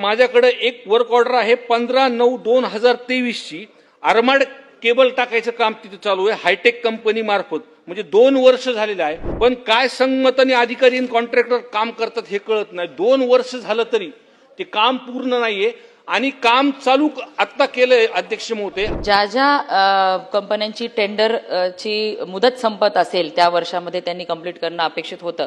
माझ्याकडे एक work order आहे पंधरा नऊ दोन हजार तेवीसची. आरमाड केबल टाकायचं काम तिथे चालू आहे हायटेक कंपनी मार्फत. म्हणजे दोन वर्ष झालेलं आहे पण काय संगमताने अधिकारी कॉन्ट्रॅक्टर काम करतात हे कळत नाही. दोन वर्ष झालं तरी ते काम पूर्ण नाहीये. आणि काम चालू आत्ता केलंय अध्यक्ष महोदय. ज्या ज्या कंपन्यांची टेंडर ची मुदत संपत असेल त्या वर्षामध्ये त्यांनी कंप्लीट करणं अपेक्षित होतं.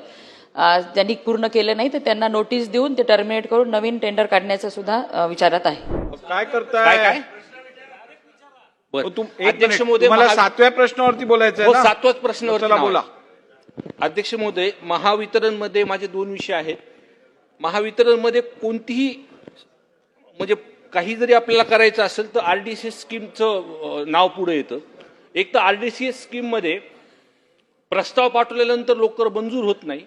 त्यांनी पूर्ण केलं नाही तर त्यांना नोटीस देऊन ते टर्मिनेट करून नवीन टेंडर काढण्याचं सुद्धा विचारात आहे. काय काय करताय काय बरं. तुम- एक अध्यक्ष मिनिट. महोदय तुम्हाला महा- सातव्या प्रश्नावरती बोलायचं हो आहे ना? सातवाच प्रश्नावर चला बोला. अध्यक्ष महोदय महावितरणमध्ये माझे दोन विषय आहेत. महावितरणमध्ये कोणतीही म्हणजे काही जरी आपल्याला करायचं असेल तर आर डी सी एस स्कीमचं नाव पुढे येतं. एक तर आर डी सी एस स्कीममध्ये प्रस्ताव पाठवल्यानंतर लवकर मंजूर होत नाही.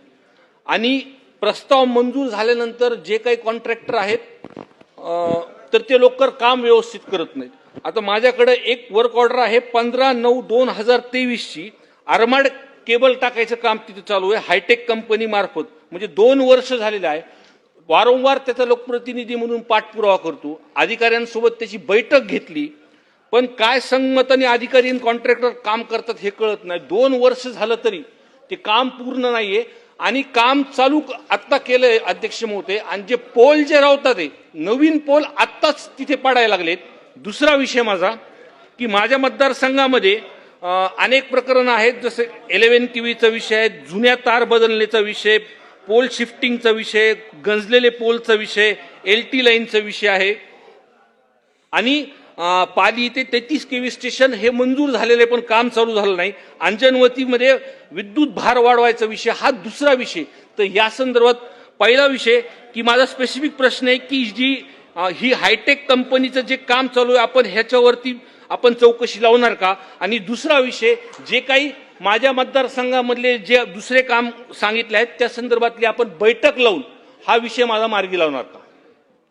आणि प्रस्ताव मंजूर झाल्यानंतर जे काही कॉन्ट्रॅक्टर आहेत तर ते लवकर काम व्यवस्थित करत नाहीत. आता माझ्याकडे एक वर्क ऑर्डर आहे पंधरा नऊ दोन हजार तेवीसची. आरमाड केबल टाकायचं काम तिथे चालू आहे हायटेक कंपनी मार्फत. म्हणजे दोन वर्ष झालेलं आहे. वारंवार त्याचा लोकप्रतिनिधी म्हणून पाठपुरावा करतो. अधिकाऱ्यांसोबत त्याची बैठक घेतली. पण काय संगमताने अधिकारी आणि कॉन्ट्रॅक्टर काम करतात हे कळत नाही. दोन वर्ष झालं तरी ते काम पूर्ण नाहीये. आणि काम चालू आत्ता केलंय अध्यक्ष महोदय. आणि जे पोल जे राहतात ते नवीन पोल आत्ताच तिथे पाडायला लागलेत. दुसरा विषय माझा की माझ्या मतदारसंघामध्ये अनेक प्रकरणं आहेत. जसे एलेवन टी व्हीचा विषय आहे जुन्या तार बदलण्याचा विषय पोल शिफ्टिंगचा विषय गंजलेले पोलचा विषय एल टी लाईनचा विषय आहे. आणि पाली ते तेहतीस केव्ही स्टेशन हे मंजूर झालेलं आहे पण काम चालू झालं नाही. अंजनवतीमध्ये विद्युत भार वाढवायचा विषय हा दुसरा विषय. तर या संदर्भात पहिला विषय की माझा स्पेसिफिक प्रश्न आहे की जी ही हायटेक कंपनीचं जे काम चालू आहे आपण ह्याच्यावरती आपण चौकशी लावणार का? आणि दुसरा विषय जे काही माझ्या मतदारसंघामधले जे दुसरे काम सांगितले आहेत त्या संदर्भातली आपण बैठक लावून हा विषय माझा मार्गी लावणार का?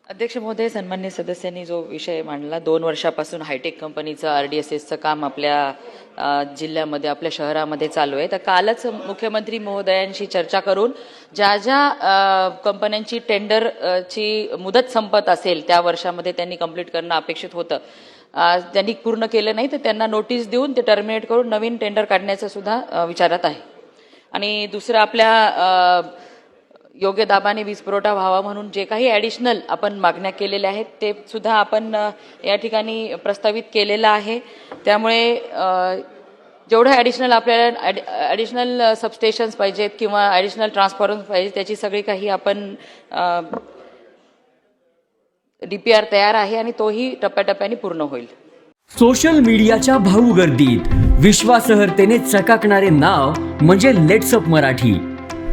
अध्यक्ष महोदय सन्मान्य सदस्यांनी जो विषय मांडला दोन वर्षापासून हायटेक कंपनीचं आर डी एस एसचं काम आपल्या जिल्ह्यामध्ये आपल्या शहरामध्ये चालू आहे. तर कालच मुख्यमंत्री महोदयांशी चर्चा करून ज्या ज्या कंपन्यांची टेंडरची मुदत संपत असेल त्या वर्षामध्ये त्यांनी कंप्लीट करणं अपेक्षित होतं. त्यांनी पूर्ण केलं नाही तर त्यांना नोटीस देऊन ते टर्मिनेट करून नवीन टेंडर काढण्याचं सुद्धा विचारात आहे. आणि दुसरं आपल्या योग्य दाबाने वीज पुरवठा व्हावा म्हणून जे काही ॲडिशनल आपण मागण्या केलेल्या आहेत ते सुद्धा आपण या ठिकाणी प्रस्तावित केलेलं आहे. त्यामुळे जेवढं ॲडिशनल आपल्याला ॲडिशनल सबस्टेशन्स पाहिजेत किंवा ॲडिशनल ट्रान्सफॉर्मर्स पाहिजे त्याची सगळी काही आपण डी पी आर तयार आहे आणि तोही टप्प्याटप्प्याने पूर्ण होईल. सोशल मीडियाच्या भाऊ गर्दीत विश्वासार्हतेने चकाकणारे नाव म्हणजे लेट्सअप मराठी.